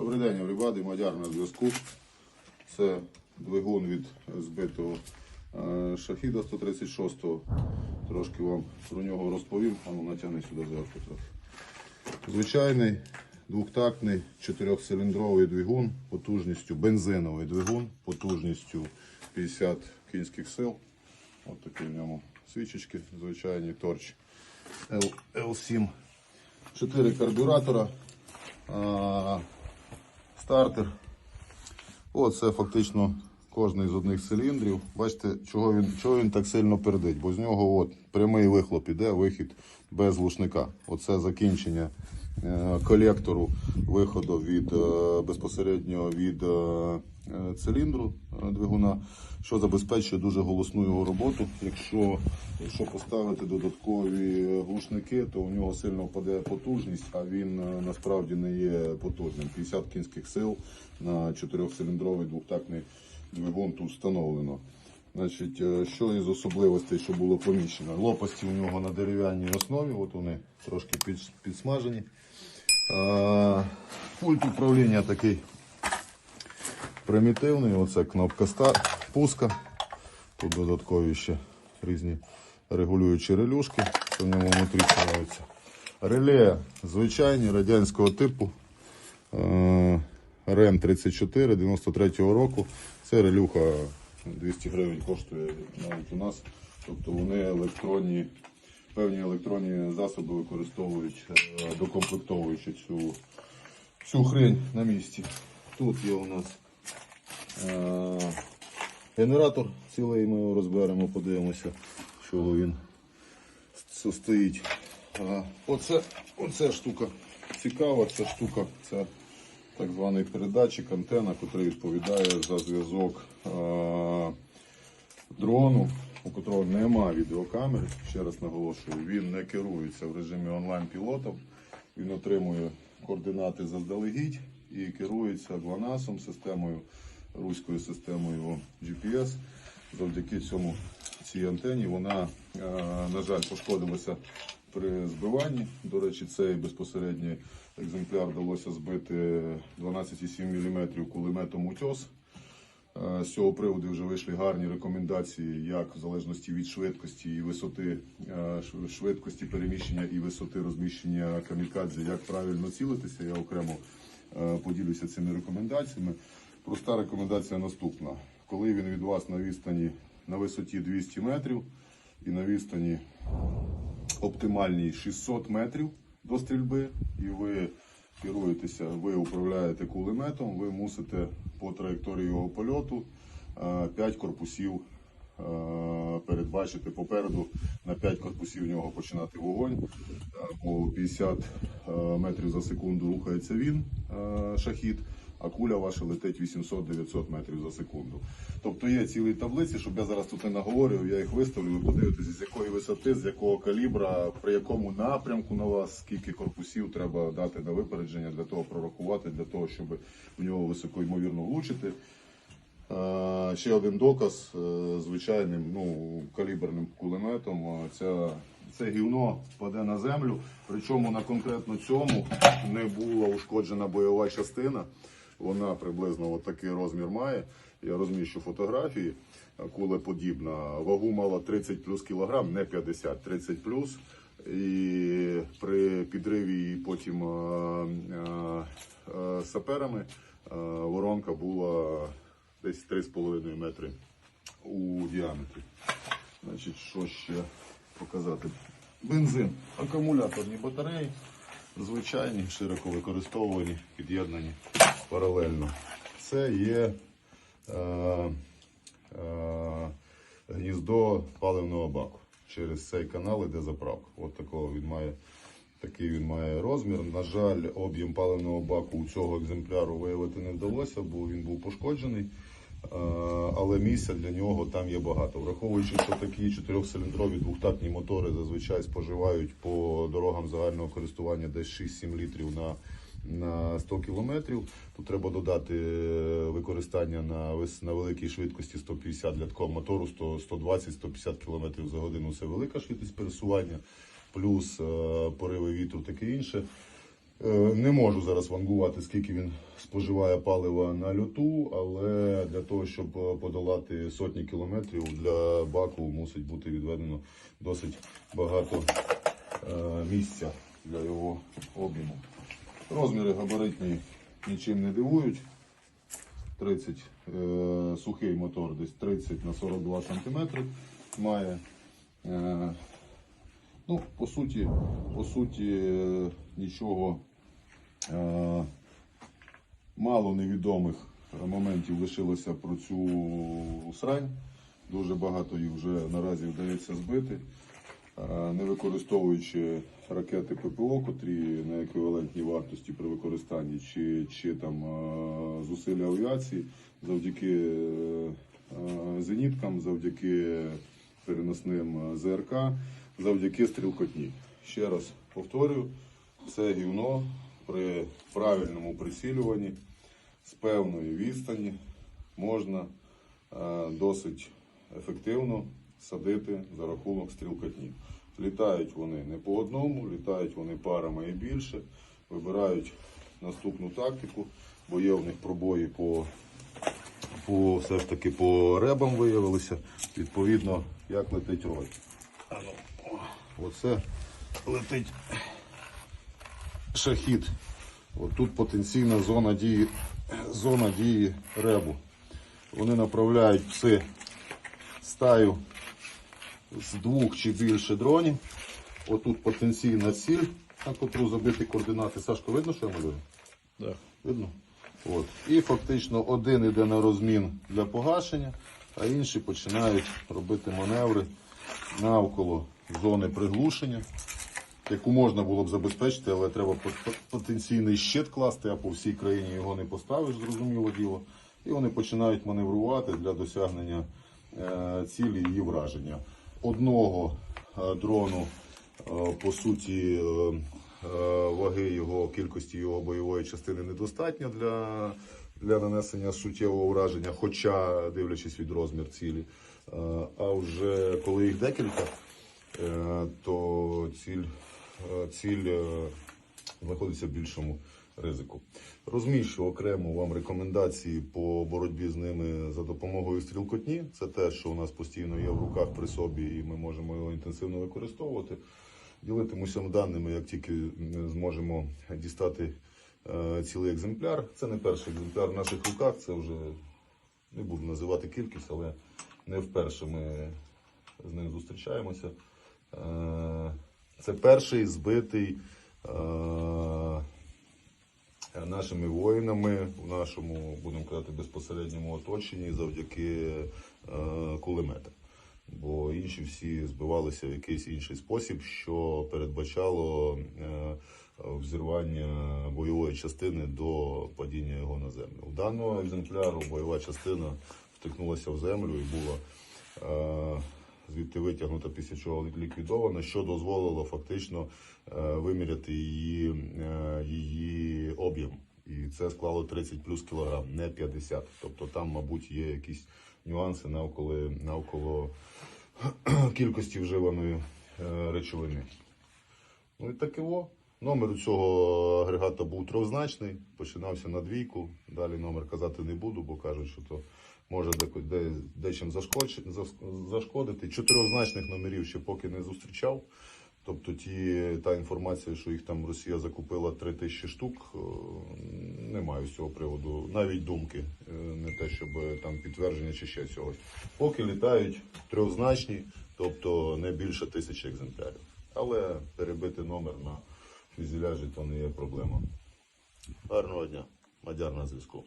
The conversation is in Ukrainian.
Добрий день, everybody, Мадяр на зв'язку. Це двигун від збитого е, шахіда 136-го. Трошки вам про нього розповім, а ну натягни сюди зверху трохи. Звичайний двохтактний чотирьохциліндровий двигун потужністю, бензиновий двигун потужністю 50 кінських сил. Ось такі в ньому свічечки, звичайні торч L, L7. Чотири карбюратора, а, стартер. Оце фактично кожний з одних циліндрів. Бачите, чого він, чого він так сильно пердить, бо з нього от прямий вихлоп іде, вихід без глушника. Оце закінчення е, колектору виходу від е, безпосередньо від е, циліндру е, двигуна, що забезпечує дуже голосну його роботу. Якщо, якщо поставити додаткові глушники, то у нього сильно впаде потужність, а він е, насправді не є потужним. 50 кінських сил на 4-циліндровий двохтактний двигун тут встановлено. Значить, е, що із особливостей, що було поміщено? Лопасті у нього на дерев'яній основі, от вони трошки підсмажені. Е, Пульт управління такий примітивний. Оце кнопка старт, пуска. Тут додаткові ще різні регулюючі релюшки, що в ньому внутрі ставляються. Реле звичайні радянського типу. Е, РМ 34 93-го року. Це релюха 200 гривень коштує навіть у нас. Тобто вони електронні, певні електронні засоби використовують, е, докомплектовуючи цю, цю хрень на місці. Тут є у нас генератор цілий, ми його розберемо, подивимося, що він стоїть. Оце, оце штука цікава, ця штука, це так званий передатчик, антена, який відповідає за зв'язок е, дрону, у котрого немає відеокамери. Ще раз наголошую, він не керується в режимі онлайн-пілотом, він отримує координати заздалегідь і керується GLONASS, системою, руською системою GPS. Завдяки цьому цій антені вона, е, на жаль, пошкодилася при збиванні. До речі, цей безпосередній екземпляр вдалося збити 12,7 мм кулеметом утьос. Е, З цього приводу вже вийшли гарні рекомендації, як в залежності від швидкості і висоти е, швидкості переміщення і висоти розміщення камікадзе, як правильно цілитися. Я окремо поділюся цими рекомендаціями. Проста рекомендація наступна: коли він від вас на відстані на висоті 200 метрів і на відстані оптимальній 600 метрів до стрільби, і ви керуєтеся, ви управляєте кулеметом, ви мусите по траєкторії його польоту 5 корпусів е, передбачити попереду на 5 корпусів нього починати вогонь. Е, По 50 е, метрів за секунду рухається він, е, шахід, а куля ваша летить 800-900 метрів за секунду. Тобто є цілі таблиці, щоб я зараз тут не наговорював, я їх виставлю, ви подивитесь, з якої висоти, з якого калібра, при якому напрямку на вас, скільки корпусів треба дати на випередження для того прорахувати, для того, щоб в нього високо ймовірно влучити. Е, Ще один доказ е, звичайним ну, каліберним кулеметом. Ця, це гівно впаде на землю. Причому на конкретно цьому не була ушкоджена бойова частина. Вона приблизно от такий розмір має. Я розміщу фотографії. е, Кулеподібна. Вагу мала 30 плюс кілограм, не 50, 30 плюс. І при підриві її потім е, е, е, саперами е, воронка була десь 3,5 метри у діаметрі. Значить, що ще показати? Бензин, акумуляторні батареї, звичайні, широко використовувані, під'єднані паралельно. Це є е, е, гніздо паливного баку. Через цей канал іде заправка. От такого він має. Такий він має розмір. На жаль, об'єм паливного баку у цього екземпляру виявити не вдалося, бо він був пошкоджений. Е, Але місця для нього там є багато. Враховуючи, що такі чотирьохциліндрові двохтактні мотори зазвичай споживають по дорогам загального користування десь 6-7 літрів на, на 100 кілометрів, то треба додати е, використання на, на великій швидкості 150 для такого мотору 100 120-150 км за годину. Це велика швидкість пересування, плюс е, пориви вітру таке інше. Е, Не можу зараз вангувати, скільки він споживає палива на льоту, але для того, щоб е, подолати сотні кілометрів, для баку мусить бути відведено досить багато е, місця для його об'єму. Розміри габаритні нічим не дивують. 30 е, сухий мотор десь 30 на 42 см має. Ну, по суті, по суті, нічого мало невідомих моментів лишилося про цю срань. Дуже багато їх вже наразі вдається збити. Е, Не використовуючи ракети ППО, котрі на еквівалентній вартості при використанні, чи, чи там е, зусилля авіації, завдяки е, е, зеніткам, завдяки переносним е, ЗРК, завдяки стрілкотні. Ще раз повторюю, це гівно при правильному прицілюванні з певної відстані можна е, досить ефективно садити за рахунок стрілкотні. Літають вони не по одному, літають вони парами і більше. Вибирають наступну тактику, бо є в них пробої по, по все ж таки по ребам виявилися. Відповідно, як летить рой. Оце летить шахід. От тут потенційна зона дії, зона дії ребу. Вони направляють пси стаю з двох чи більше дронів. Отут потенційна ціль, на котру забити координати. Сашко, видно, що я малюю? Да. Видно? От. І фактично один іде на розмін для погашення, а інші починають робити маневри навколо зони приглушення, яку можна було б забезпечити, але треба пот- потенційний щит класти, а по всій країні його не поставиш, зрозуміло діло. І вони починають маневрувати для досягнення е, цілі її враження. Одного е, дрону, е, по суті, ваги його кількості його бойової частини недостатньо для, для нанесення суттєвого враження, хоча дивлячись від розмір цілі. А вже коли їх декілька, то ціль, ціль е, знаходиться в більшому ризику. Розміщу окремо вам рекомендації по боротьбі з ними за допомогою стрілкотні. Це те, що у нас постійно є в руках при собі, і ми можемо його інтенсивно використовувати. Ділитимуся даними, як тільки зможемо дістати е, цілий екземпляр. Це не перший екземпляр в наших руках, це вже не буду називати кількість, але не вперше ми з ним зустрічаємося. Це перший збитий е, нашими воїнами в нашому, будемо казати, безпосередньому оточенні завдяки е, кулеметам. Бо інші всі збивалися в якийсь інший спосіб, що передбачало е, взірвання бойової частини до падіння його на землю. У даного екземпляру бойова частина втикнулася в землю і була е, звідти витягнута, після чого ліквідована, що дозволило фактично е, виміряти її, е, її об'єм. І це склало 30 плюс кілограм, не 50. Тобто там, мабуть, є якісь нюанси навколо, навколо кількості вживаної е, речовини. Ну і таке во. Номер у цього агрегата був трьохзначний, починався на двійку. Далі номер казати не буду, бо кажуть, що то може де, де, дечим зашкодити. Чотирьохзначних номерів ще поки не зустрічав. Тобто ті, та інформація, що їх там Росія закупила 3 тисячі штук, е, не маю з цього приводу навіть думки, е, не те, щоб там підтвердження чи ще чогось. Поки літають трьохзначні, тобто не більше тисячі екземплярів. Але перебити номер на фюзеляжі то не є проблема. Гарного дня, мадяр на зв'язку.